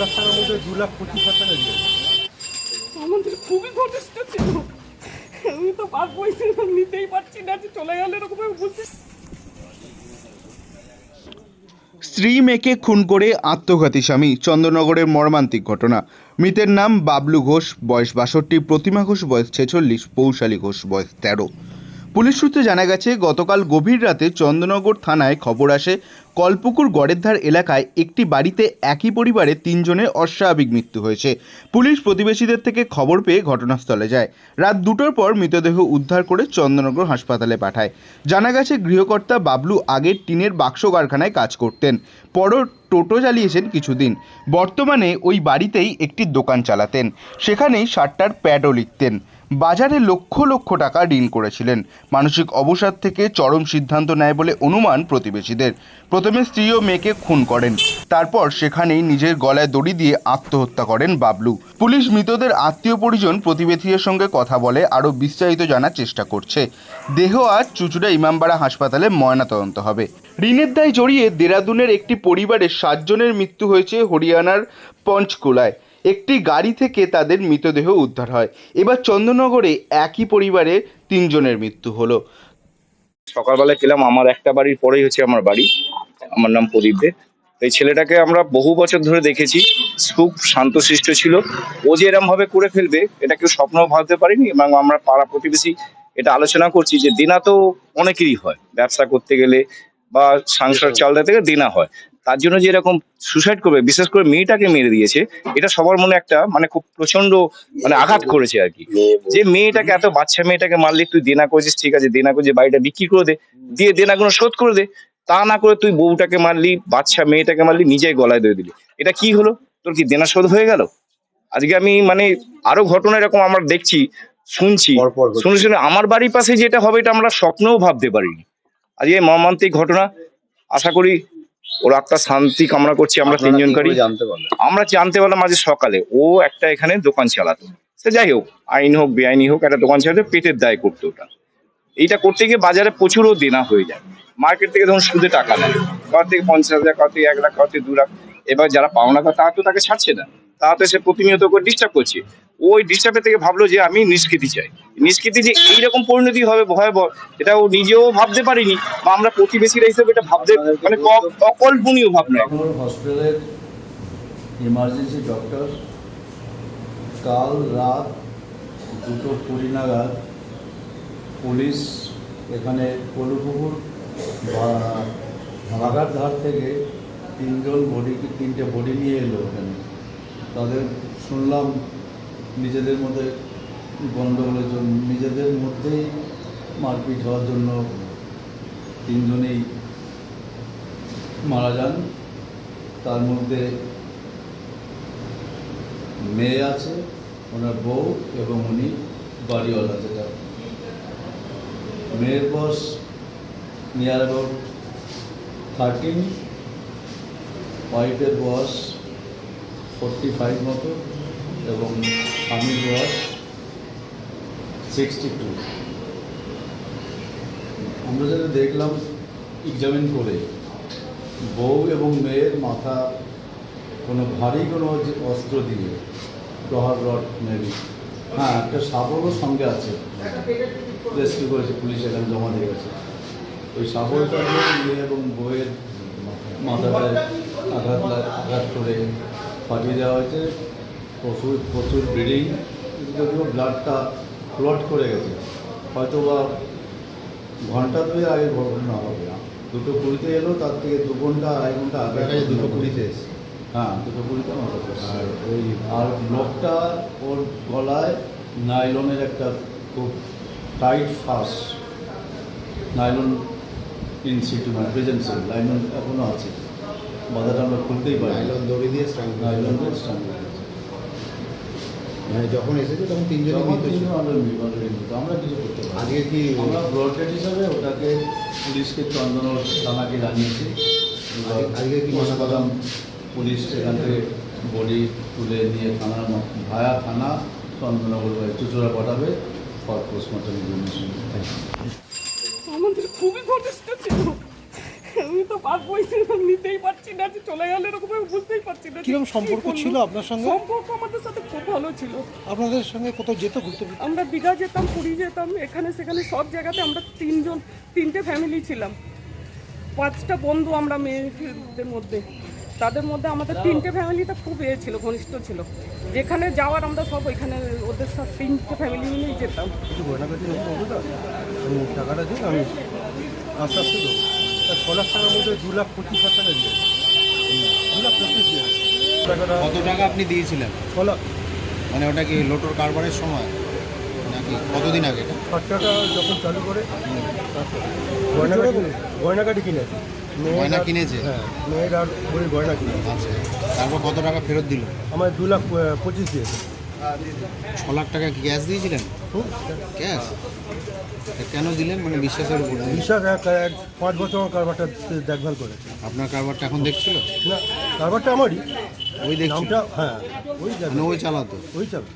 লাখ টাকার মধ্যে দু লাখ পঁচিশ হাজার টাকা দিয়েছে। আমাদের খুবই ঘনিষ্ঠ ছিল। আমি তো ছিলাম নিতেই পারছি না যে চলে গেল এরকম বুঝতে স্ত্রী মেয়েকে খুন করে আত্মঘাতী স্বামী চন্দ্রনগরের মর্মান্তিক ঘটনা। মৃতের নাম বাবলু ঘোষ বয়স বাষট্টি প্রতিমা ঘোষ বয়স ছেচল্লিশ পৌশালী ঘোষ বয়স তেরো। পুলিশ সূত্রে জানা গেছে, গতকাল গভীর রাতে চন্দ্রনগর থানায় খবর আসে, কলপুকুর গড়েরধার এলাকায় একটি বাড়িতে একই পরিবারে তিনজনের অস্বাভাবিক মৃত্যু হয়েছে। পুলিশ প্রতিবেশীদের থেকে খবর পেয়ে ঘটনাস্থলে যায়। রাত দুটোর পর মৃতদেহ উদ্ধার করে চন্দ্রনগর হাসপাতালে পাঠায়। জানা গেছে, গৃহকর্তা বাবলু আগের টিনের বাক্স কারখানায় কাজ করতেন পর টোটো চালিয়েছেন কিছুদিন। বর্তমানে ওই বাড়িতেই একটি দোকান চালাতেন। সেখানেই সাতটার প্যাডও লিখতেন। বাজারে লক্ষ লক্ষ টাকা ঋণ করেছিলেন। মানসিক অবসাদ থেকে চরম সিদ্ধান্ত নেয় বলে অনুমান প্রতিবেশীদের। প্রথমে স্ত্রী ও মেয়েকে খুন করেন। তারপর সেখানেই নিজের গলায় দড়ি দিয়ে আত্মহত্যা করেন বাবলু। পুলিশ মৃতদের আত্মীয় পরিজন প্রতিবেশীদের সঙ্গে কথা বলে আরও বিস্তারিত জানার চেষ্টা করছে। দেহ আজ চুচুড়া ইমামবাড়া হাসপাতালে ময়নাতদন্ত হবে। ঋণের দায় জড়িয়ে দেরাদুনের একটি পরিবারের সাতজনের মৃত্যু হয়েছে হরিয়ানার পঞ্চকুলায়। একটি গাড়ি থেকে তাদের মৃতদেহ উদ্ধার হয়। এবার চন্দ্রনগরে একই পরিবারে তিনজনের মৃত্যু হলো। সকালবেলা গেলাম আমার একটা বাড়ির পরেই হচ্ছে আমার বাড়ি। আমার নাম প্রদীপ দে এই ছেলেটাকে আমরা বহু বছর ধরে দেখেছি খুব শান্তশিষ্ট ছিল। ও যে এরম ভাবে করে ফেলবে এটা কেউ স্বপ্নও ভাবতে পারিনি এবং আমরা পাড়া প্রতিবেশী এটা আলোচনা করছি যে দেনা তো অনেকেরই হয়। ব্যবসা করতে গেলে বা সংসার চালাতে গেলে দেনা হয়। তার জন্য যে এরকম সুসাইড করবে বিশেষ করে মেয়েটাকে মেরে দিয়েছে এটা সবার মনে একটা মানে খুব প্রচণ্ড মানে আঘাত করেছে আর কি। যে মেয়েটাকে এত বাচ্চা মেয়েটাকে মারলে তুই দেনা করেছিস ঠিক আছে দেনা করে যে বাড়িটা বিক্রি করে দে দিয়ে দেনাগুলো শোধ করে দে তা না করে তুই বউটাকে মারলি বাচ্চা মেয়েটাকে মারলি নিজেই গলায় দিয়ে দিলি। এটা কি হলো? তোর কি দেনা শোধ হয়ে গেল? আজকে আমি মানে আরও ঘটনা এরকম আমরা দেখছি শুনছি। শুনে শুনে আমার বাড়ির পাশে যেটা হবে এটা আমরা স্বপ্নেও ভাবতে পারিনি। আজকে এই মর্মান্তিক ঘটনা আশা করি ওর আত্মার শান্তি কামনা করছি আমরা তিনজন করি জানতে পারলেন? আমরা জানতে পারলাম আজ সকালে ও একটা এখানে দোকান চালাতো। সে যাই হোক আইন হোক বেআইনি হোক একটা দোকান চালাতে পেটের দায় করতো ওটা। এইটা করতে গিয়ে বাজারে প্রচুরও দেনা হয়ে যায়। মার্কেট থেকে ধরুন সুদে টাকা নেয়। কার থেকে পঞ্চাশ হাজার কার থেকে এক লাখ কার থেকে দু লাখ? এবার যারা পাওনা করে তারা তো তাকে ছাড়ছে না। তারা তো সে প্রতিনিয়ত করে ডিস্টার্ব করছে। ওই ডিস্টার্বের থেকে ভাবলো যে আমি নিষ্কৃতি চাই। নিষ্কৃতি যে এইরকম পরিণতি হবে ভয়াবহ, এটা ও নিজেও ভাবতে পারিনি বা আমরা প্রতিবেশীরা হিসেবে এটা ভাবতে মানে অকল্পনীয় ভাবনা। হসপিটালের ইমার্জেন্সি ডক্টর কাল রাত দুটো কুড়ি নাগাদ পুলিশ এখানে কলুপুকুর ভাগার ধার থেকে তিনজন বডি তিনটে বডি নিয়ে এলো এখানে। তাদের শুনলাম নিজেদের মধ্যে গণ্ডগোলের জন্য, নিজেদের মধ্যেই মারপিট হওয়ার জন্য তিনজনেই মারা যান। তার মধ্যে মেয়ে আছে, ওনার বউ এবং উনি বাড়িওয়ালা যেটা। মেয়ের বয়স নিয়ার অ্যাবাউট থার্টিন ওয়াইফের বয়স ফোরটি ফাইভ মতো। এবং স্বামীর বয়স সিক্সটি টু আমরা যেটা দেখলাম এক্সামিন করে, বউ এবং মেয়ের মাথা কোনো ভারী কোনো অস্ত্র দিয়ে প্রহার রড মেবি হ্যাঁ একটা শাবলও সঙ্গে আছে। রেস্কিউ করেছে, পুলিশ এখানে জমা দিয়ে গেছে। ওই শাবলটা মেয়ে এবং বউয়ের মাথাটায় আঘাত আঘাত করে ফাটিয়ে দেওয়া হয়েছে। প্রচুর প্রচুর ব্লিডিং যদিও ব্লাডটা ক্লট করে গেছে। হয়তো বা ঘণ্টা দুই আগে ঘটনা হবে। দুটো কুড়িতে এলো তার থেকে দু ঘণ্টা আড়াই ঘণ্টা আগে দুটো কুড়িতে এসে হ্যাঁ দুটো কুড়িতে আর ওই আর ব্লকটা ওর গলায় নাইলনের একটা খুব টাইট ফাস নাইলন ইনসিটু মানে প্রেজেন্সি নাইলন এখনও আছে। বাধাটা আমরা খুলতেই পারি নাইলন দড়ি দিয়ে করা নাইলন হয়ে গেছে মানে যখন এসেছে তখন তিনজন আমরা কিছু করতে পারি আজকে কি আমরা ব্রডগেট হিসাবে ওটাকে পুলিশকে চন্দন থানাকে জানিয়েছি। আজকে- কি মশাবাদাম পুলিশ সেখান থেকে বডি তুলে নিয়ে থানার ভায়া থানা চন্দননগর বাড়ি চুচুড়া পাঠাবে ফর পোস্টমর্টম ইনফরমেশন আমাদের খুবই ছিল। আমি তো নিতেই পারছি না যে চলে গেলে এরকম বুঝতেই পারছি না কীরকম সম্পর্ক ছিল আপনার সঙ্গে? সম্পর্ক আমাদের সাথে খুব ভালো ছিল। আপনাদের সঙ্গে কোথাও যেত ঘুরতে ফিরতে? আমরা দীঘা যেতাম পুরী যেতাম এখানে সেখানে সব জায়গাতে আমরা তিনজন তিনটে ফ্যামিলি ছিলাম। পাঁচটা বন্ধু আমরা মেয়েদের মধ্যে। তাদের মধ্যে আমাদের তিনটে ফ্যামিলিটা খুব এ ছিল ঘনিষ্ঠ ছিল। যেখানে যাওয়ার আমরা সব ওইখানে ওদের সাথে তিনটে ফ্যামিলি মিলেই যেতাম। কিছু টাকাটা দিই আমি আস্তে আস্তে দেবো। ছ লাখ টাকার মধ্যে দু লাখ পঁচিশ হাজার টাকা দিয়েছে দু লাখ পঁচিশ টাকাটা কত টাকা আপনি দিয়েছিলেন? ছ লাখ মানে ওটা কি লোটোর কারবারের সময়? নাকি কতদিন আগে টাকা যখন চালু করে গয়নাগাটি কিনেছে। গয়না কিনেছে? হ্যাঁ মেয়ের আর বইয়ের গয়না কিনেছে। আচ্ছা তারপর কত টাকা ফেরত দিল? আমার দু লাখ পঁচিশ দিয়েছে। ছ লাখ টাকা কি ক্যাশ দিয়েছিলেন? হুম? কেন দিলেন? মানে বিশ্বাসের উপর বিশ্বাস এক এক পাঁচ বছর আমার কারবারটা দেখভাল করেছে। আপনার কারবারটা এখন দেখছিল? না কারবারটা আমারই। ওই দেখছিল হ্যাঁ ওই মানে ওই চালাতো? ওই যাবে